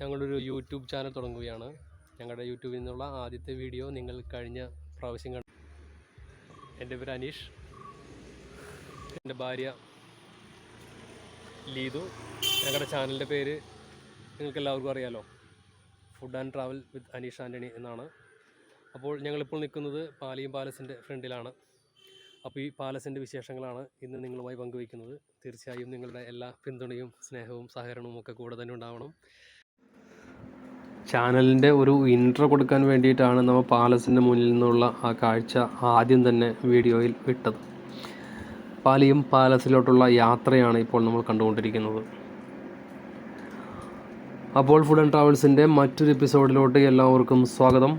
ഞങ്ങളൊരു YouTube channel തുടങ്ങുകയാണ്. ഞങ്ങളുടെ യൂട്യൂബിൽ നിന്നുള്ള ആദ്യത്തെ വീഡിയോ നിങ്ങൾ കഴിഞ്ഞ പ്രാവശ്യം കണ്ടു എന്റെ പേര് അനീഷ്. എന്റെ ഭാര്യ ലീതു. ഞങ്ങളുടെ ചാനലിന്റെ പേര് നിങ്ങൾക്ക് എല്ലാവർക്കും അറിയാലോ. Food and travel with Aneesh Antony എന്നാണ്. അപ്പോൾ ഞങ്ങളിപ്പോൾ നിൽക്കുന്നത് പാലിയം പാലസിന്റെ ഫ്രണ്ടിലാണ്. അപ്പോൾ ഈ പാലസിന്റെ വിശേഷങ്ങളാണ് ഇന്ന് നിങ്ങളുമായി പങ്കുവയ്ക്കുന്നത്. തീർച്ചയായും നിങ്ങളുടെ എല്ലാ പിന്തുണയും സ്നേഹവും സഹകരണവും ഒക്കെ കൂടെ തന്നെ ഉണ്ടാവണം. ചാനലിന്റെ ഒരു ഇൻട്രോ കൊടുക്കാൻ വേണ്ടിയിട്ടാണ് നമ്മൾ പാലസിന്റെ മുന്നിൽ നിന്നുള്ള ആ കാഴ്ച ആദ്യം തന്നെ വീഡിയോയിൽ വിട്ടത് പാലിയും പാലസിലോട്ടുള്ള യാത്രയാണ് ഇപ്പോൾ നമ്മൾ കണ്ടുകൊണ്ടിരിക്കുന്നത്. അപ്പോൾ ഫുഡ് ആൻഡ് ട്രാവൽസിന്റെ മറ്റൊരു എപ്പിസോഡിലോട്ട് എല്ലാവർക്കും സ്വാഗതം.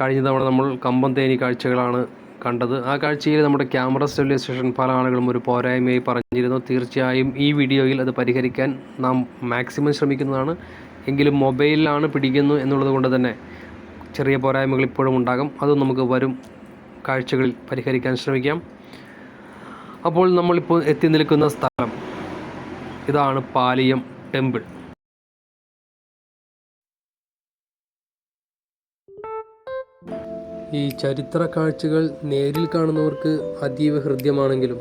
കഴിഞ്ഞ തവണ നമ്മൾ കമ്പം തേനി കാഴ്ചകളാണ് കണ്ടത്. ആ കാഴ്ചയിൽ നമ്മുടെ ക്യാമറ സ്റ്റെബിലൈസേഷൻ പല ആളുകളും ഒരു പോരായ്മയായി പറഞ്ഞിരുന്നു. തീർച്ചയായും ഈ വീഡിയോയിൽ അത് പരിഹരിക്കാൻ നാം മാക്സിമം ശ്രമിക്കുന്നതാണ്. എങ്കിലും മൊബൈലിലാണ് പിടിക്കുന്നു എന്നുള്ളത് കൊണ്ട് തന്നെ ചെറിയ പോരായ്മകൾ ഇപ്പോഴും ഉണ്ടാകും. അത് നമുക്ക് വരും കാഴ്ചകളിൽ പരിഹരിക്കാൻ ശ്രമിക്കാം. അപ്പോൾ നമ്മളിപ്പോൾ എത്തി നിൽക്കുന്ന സ്ഥലം ഇതാണ് പാലിയം ടെമ്പിൾ. ഈ ചരിത്ര കാഴ്ചകൾ നേരിൽ കാണുന്നവർക്ക് അതീവ ഹൃദ്യമാണെങ്കിലും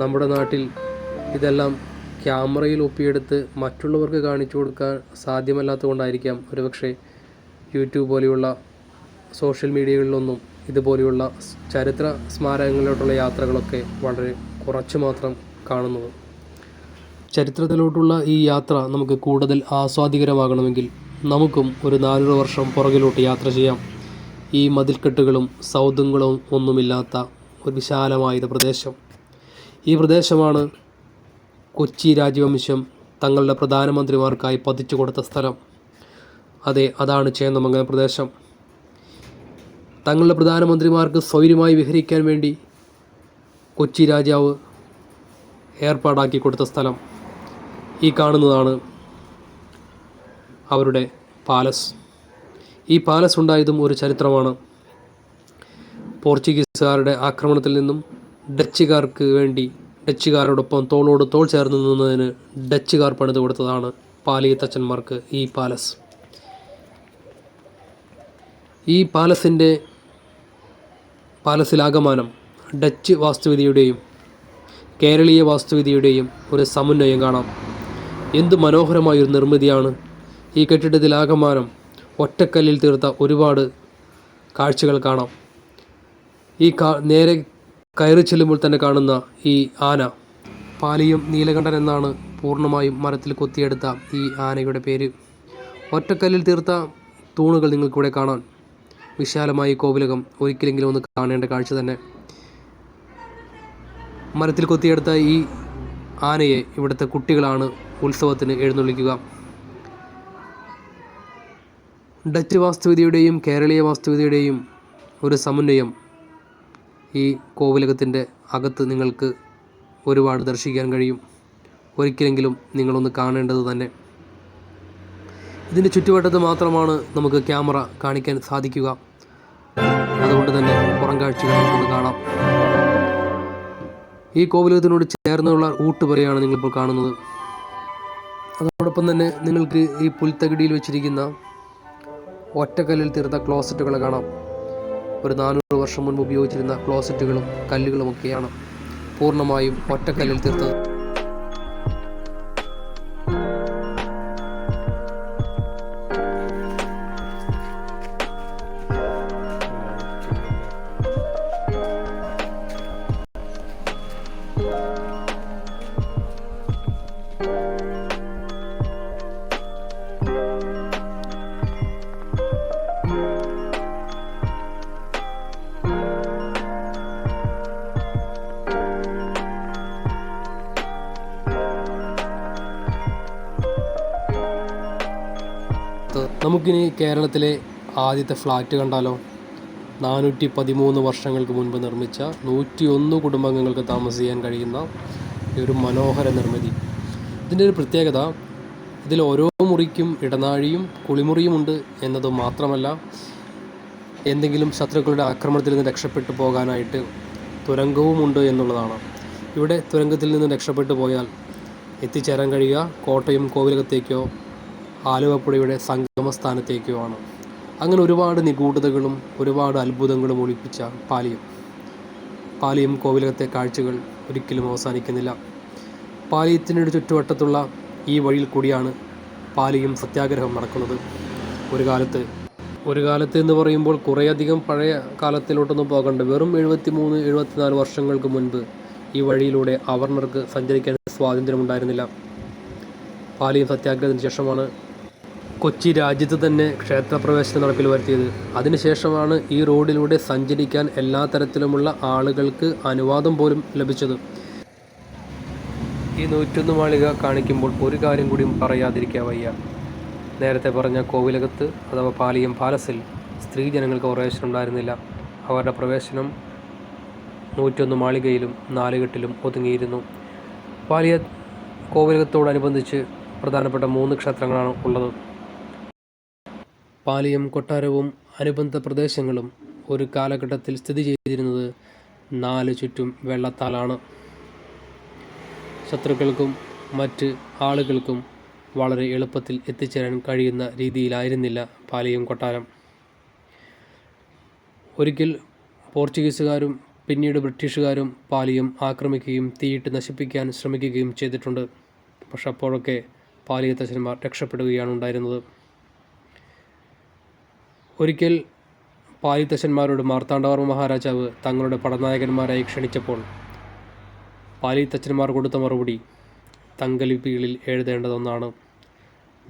നമ്മുടെ നാട്ടിൽ ഇതെല്ലാം ക്യാമറയിൽ ഒപ്പിയെടുത്ത് മറ്റുള്ളവർക്ക് കാണിച്ചു കൊടുക്കാൻ സാധ്യമല്ലാത്തതുകൊണ്ടായിരിക്കാം ഒരുപക്ഷെ യൂട്യൂബ് പോലെയുള്ള സോഷ്യൽ മീഡിയകളിലൊന്നും ഇതുപോലെയുള്ള ചരിത്ര സ്മാരകങ്ങളിലോട്ടുള്ള യാത്രകളൊക്കെ വളരെ കുറച്ച് മാത്രം കാണുന്നത്. ചരിത്രത്തിലോട്ടുള്ള ഈ യാത്ര നമുക്ക് കൂടുതൽ ആസ്വാദികരമാകണമെങ്കിൽ നമുക്കും ഒരു നാനൂറ് വർഷം പുറകിലോട്ട് യാത്ര ചെയ്യാം. ഈ മതിൽക്കെട്ടുകളും സൗധങ്ങളും ഒന്നുമില്ലാത്ത ഒരു വിശാലമായ പ്രദേശം. ഈ പ്രദേശമാണ് കൊച്ചി രാജവംശം തങ്ങളുടെ പ്രധാനമന്ത്രിമാർക്കായി പതിച്ചു കൊടുത്ത സ്ഥലം. അതെ അതാണ് ചേന്നമംഗലം പ്രദേശം. തങ്ങളുടെ പ്രധാനമന്ത്രിമാർക്ക് സ്വൈര്യമായി വിഹരിക്കാൻ വേണ്ടി കൊച്ചി രാജാവ് ഏർപ്പാടാക്കി കൊടുത്ത സ്ഥലം. ഈ കാണുന്നതാണ് അവരുടെ പാലസ്. ഈ പാലസ് ഉണ്ടായതും ഒരു ചരിത്രമാണ്. പോർച്ചുഗീസുകാരുടെ ആക്രമണത്തിൽ നിന്നും ഡച്ചുകാർക്ക് വേണ്ടി ഡച്ചുകാരോടൊപ്പം തോളോട് തോൾ ചേർന്ന് നിന്നതിന് ഡച്ചുകാർ പണിത് കൊടുത്തതാണ് പാലിയത്തച്ഛന്മാർക്ക് ഈ പാലസ്. ഈ പാലസിന്റെ പാലസിലാകമാനം ഡച്ച് വാസ്തുവിദ്യയുടെയും കേരളീയ വാസ്തുവിദ്യയുടെയും ഒരു സമന്വയം കാണാം. എന്ത് മനോഹരമായൊരു നിർമ്മിതിയാണ് ഈ കെട്ടിടത്തിലാകമാനം ഒറ്റക്കല്ലിൽ തീർത്ത ഒരുപാട് കാഴ്ചകൾ കാണാം. ഈ കാ നേരെ കയറി ചെല്ലുമ്പോൾ തന്നെ കാണുന്ന ഈ ആന. പാലിയും നീലകണ്ഠൻ എന്നാണ് പൂർണമായും മരത്തിൽ കൊത്തിയെടുത്ത ഈ ആനയുടെ പേര്. ഒറ്റക്കല്ലിൽ തീർത്ത തൂണുകൾ നിങ്ങൾക്കിവിടെ കാണാൻ വിശാലമായ കോവിലകം ഒരിക്കലെങ്കിലും ഒന്ന് കാണേണ്ട കാഴ്ച തന്നെ. മരത്തിൽ കൊത്തിയെടുത്ത ഈ ആനയെ ഇവിടുത്തെ കുട്ടികളാണ് ഉത്സവത്തിന് എഴുന്നള്ളിക്കുക. ഡച്ച് വാസ്തുവിദ്യയുടെയും കേരളീയ വാസ്തുവിദ്യയുടെയും ഒരു സമന്വയം ഈ കോവിലകത്തിന്റെ അകത്ത് നിങ്ങൾക്ക് ഒരുപാട് ദർശിക്കാൻ കഴിയും. ഒരിക്കലെങ്കിലും നിങ്ങളൊന്ന് കാണേണ്ടത് തന്നെ. ഇതിന്റെ ചുറ്റുവട്ടത്ത് മാത്രമാണ് നമുക്ക് ക്യാമറ കാണിക്കാൻ സാധിക്കുക. അതുകൊണ്ട് തന്നെ പുറം കാഴ്ചകൾ നമുക്കൊന്ന് കാണാം. ഈ കോവിലകത്തിനോട് ചേർന്നുള്ള ഊട്ടുപുരയാണ് നിങ്ങളിപ്പോൾ കാണുന്നത്. അതോടൊപ്പം തന്നെ നിങ്ങൾക്ക് ഈ പുൽത്തകിടിയിൽ വെച്ചിരിക്കുന്ന ഒറ്റക്കല്ലിൽ തീർത്ത ക്ലോസറ്റുകൾ കാണാം. ഒരു നാനൂറ് വർഷം മുൻപ് ഉപയോഗിച്ചിരുന്ന ക്ലോസറ്റുകളും കല്ലുകളുമൊക്കെയാണ് പൂർണമായും ഒറ്റക്കല്ലിൽ തീർത്തത്. നമുക്കിനി കേരളത്തിലെ ആദ്യത്തെ ഫ്ലാറ്റ് കണ്ടാലോ? നാനൂറ്റി പതിമൂന്ന് വർഷങ്ങൾക്ക് മുൻപ് നിർമ്മിച്ച നൂറ്റി ഒന്ന് കുടുംബാംഗങ്ങൾക്ക് താമസിക്കാൻ കഴിയുന്ന ഒരു മനോഹര നിർമ്മിതി. ഇതിന്റെ ഒരു പ്രത്യേകത ഇതിൽ ഓരോ മുറിക്കും ഇടനാഴിയും കുളിമുറിയുമുണ്ട് എന്നത് മാത്രമല്ല എന്തെങ്കിലും ശത്രുക്കളുടെ ആക്രമണത്തിൽ നിന്ന് രക്ഷപ്പെട്ടു പോകാനായിട്ട് തുരങ്കവുമുണ്ട് എന്നുള്ളതാണ്. ഇവിടെ തുരങ്കത്തിൽ നിന്ന് രക്ഷപ്പെട്ടു പോയാൽ എത്തിച്ചേരാൻ കഴിയുക കോട്ടയം കോവിലകത്തേക്കോ ആലുവപ്പുഴയുടെ സംഗമസ്ഥാനത്തേക്കുമാണ്. അങ്ങനെ ഒരുപാട് നിഗൂഢതകളും ഒരുപാട് അത്ഭുതങ്ങളും ഒളിപ്പിച്ച പാലിയം പാലിയം കോവിലകത്തെ കാഴ്ചകൾ ഒരിക്കലും അവസാനിക്കുന്നില്ല. പാലിയത്തിനൊരു ചുറ്റുവട്ടത്തുള്ള ഈ വഴിയിൽ കൂടിയാണ് പാലിയം സത്യാഗ്രഹം നടക്കുന്നത്. ഒരു കാലത്ത് ഒരു കാലത്ത് എന്ന് പറയുമ്പോൾ കുറേയധികം പഴയ കാലത്തിലോട്ടൊന്നും പോകണ്ട. വെറും എഴുപത്തി മൂന്ന് എഴുപത്തിനാല് വർഷങ്ങൾക്ക് മുൻപ് ഈ വഴിയിലൂടെ അവർണർക്ക് സഞ്ചരിക്കാൻ സ്വാതന്ത്ര്യമുണ്ടായിരുന്നില്ല. പാലിയം സത്യാഗ്രഹത്തിന് ശേഷമാണ് കൊച്ചി രാജ്യത്ത് തന്നെ ക്ഷേത്രപ്രവേശനം നടപ്പിൽ വരുത്തിയത്. അതിനുശേഷമാണ് ഈ റോഡിലൂടെ സഞ്ചരിക്കാൻ എല്ലാ തരത്തിലുമുള്ള ആളുകൾക്ക് അനുവാദം പോലും ലഭിച്ചത്. ഈ നൂറ്റൊന്ന് മാളിക കാണിക്കുമ്പോൾ ഒരു കാര്യം കൂടിയും പറയാതിരിക്കാൻ വയ്യ. നേരത്തെ പറഞ്ഞ കോവിലകത്ത് അഥവാ പാലിയം പാലസിൽ സ്ത്രീ ജനങ്ങൾക്ക് പ്രവേശനം ഉണ്ടായിരുന്നില്ല. അവരുടെ പ്രവേശനം നൂറ്റൊന്ന് മാളികയിലും നാലുകെട്ടിലും ഒതുങ്ങിയിരുന്നു. പാലിയ കോവിലകത്തോടനുബന്ധിച്ച് പ്രധാനപ്പെട്ട മൂന്ന് ക്ഷേത്രങ്ങളാണ് ഉള്ളത്. പാലിയം കൊട്ടാരവും അനുബന്ധ പ്രദേശങ്ങളും ഒരു കാലഘട്ടത്തിൽ സ്ഥിതി ചെയ്തിരുന്നത് നാല് ചുറ്റും വെള്ളത്താലാണ്. ശത്രുക്കൾക്കും മറ്റ് ആളുകൾക്കും വളരെ എളുപ്പത്തിൽ എത്തിച്ചേരാൻ കഴിയുന്ന രീതിയിലായിരുന്നില്ല പാലിയം കൊട്ടാരം. ഒരിക്കൽ പോർച്ചുഗീസുകാരും പിന്നീട് ബ്രിട്ടീഷുകാരും പാലിയം ആക്രമിക്കുകയും തീയിട്ട് നശിപ്പിക്കാൻ ശ്രമിക്കുകയും ചെയ്തിട്ടുണ്ട്. പക്ഷെ അപ്പോഴൊക്കെ പാലിയത്തച്ഛന്മാർ രക്ഷപ്പെടുകയാണ് ഉണ്ടായിരുന്നത് ഒരിക്കൽ പാലിത്തച്ഛന്മാരോട് മാർത്താണ്ഡവർമ്മ മഹാരാജാവ് തങ്ങളുടെ പടനായകന്മാരായി ക്ഷണിച്ചപ്പോൾ പാലിത്തച്ഛന്മാർ കൊടുത്ത മറുപടി തങ്കലിപ്പികളിൽ എഴുതേണ്ടതൊന്നാണ്.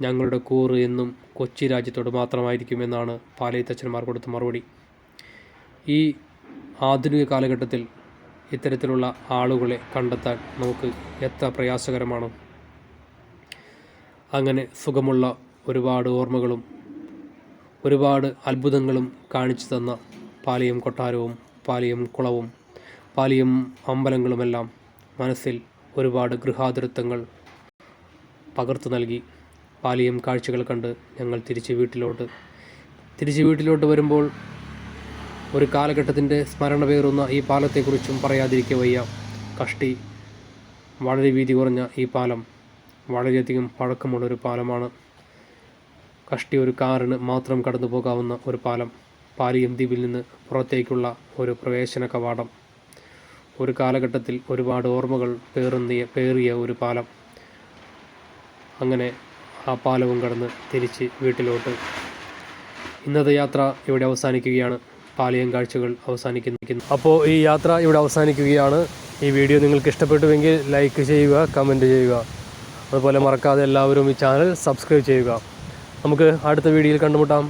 ഞങ്ങളുടെ കൂറ് എന്നും കൊച്ചി രാജ്യത്തോട് മാത്രമായിരിക്കുമെന്നാണ് പാലിത്തച്ഛന്മാർ കൊടുത്ത മറുപടി. ഈ ആധുനിക കാലഘട്ടത്തിൽ ഇത്തരത്തിലുള്ള ആളുകളെ കണ്ടെത്താൻ നമുക്ക് എത്ര പ്രയാസകരമാണ്. അങ്ങനെ സുഖമുള്ള ഒരുപാട് ഓർമ്മകളും ഒരുപാട് അത്ഭുതങ്ങളും കാണിച്ചു തന്ന പാലിയം കൊട്ടാരവും പാലിയം കുളവും പാലിയം അമ്പലങ്ങളുമെല്ലാം മനസ്സിൽ ഒരുപാട് ഗൃഹാതുരത്വങ്ങൾ പകർത്തു നൽകി. പാലിയം കാഴ്ചകൾ കണ്ട് ഞങ്ങൾ തിരിച്ച് വീട്ടിലോട്ട്. തിരിച്ച് വീട്ടിലോട്ട് വരുമ്പോൾ ഒരു കാലഘട്ടത്തിന്റെ സ്മരണ പേറുന്ന ഈ പാലത്തെക്കുറിച്ചും പറയാതിരിക്കെ വയ്യ. കഷ്ടി വളരെ വീതി കുറഞ്ഞ ഈ പാലം വളരെയധികം പഴക്കമുള്ളൊരു പാലമാണ്. കഷ്ടി ഒരു കാറിന് മാത്രം കടന്നു പോകാവുന്ന ഒരു പാലം പാലിയം ദ്വീപിൽ നിന്ന് പുറത്തേക്കുള്ള ഒരു പ്രവേശന കവാടം. ഒരു കാലഘട്ടത്തിൽ ഒരുപാട് ഓർമ്മകൾ പേറുന്നിയ പേറിയ ഒരു പാലം. അങ്ങനെ ആ പാലവും കടന്ന് തിരിച്ച് വീട്ടിലോട്ട്. ഇന്നത്തെ യാത്ര ഇവിടെ അവസാനിക്കുകയാണ്. പാലിയം കാഴ്ചകൾ അവസാനിക്കുന്നു. അപ്പോൾ ഈ യാത്ര ഇവിടെ അവസാനിക്കുകയാണ്. ഈ വീഡിയോ നിങ്ങൾക്ക് ഇഷ്ടപ്പെട്ടുവെങ്കിൽ ലൈക്ക് ചെയ്യുക കമന്റ് ചെയ്യുക. അതുപോലെ മറക്കാതെ എല്ലാവരും ഈ ചാനൽ സബ്സ്ക്രൈബ് ചെയ്യുക. നമുക്ക് അടുത്ത വീഡിയോയിൽ കണ്ടുമുട്ടാം.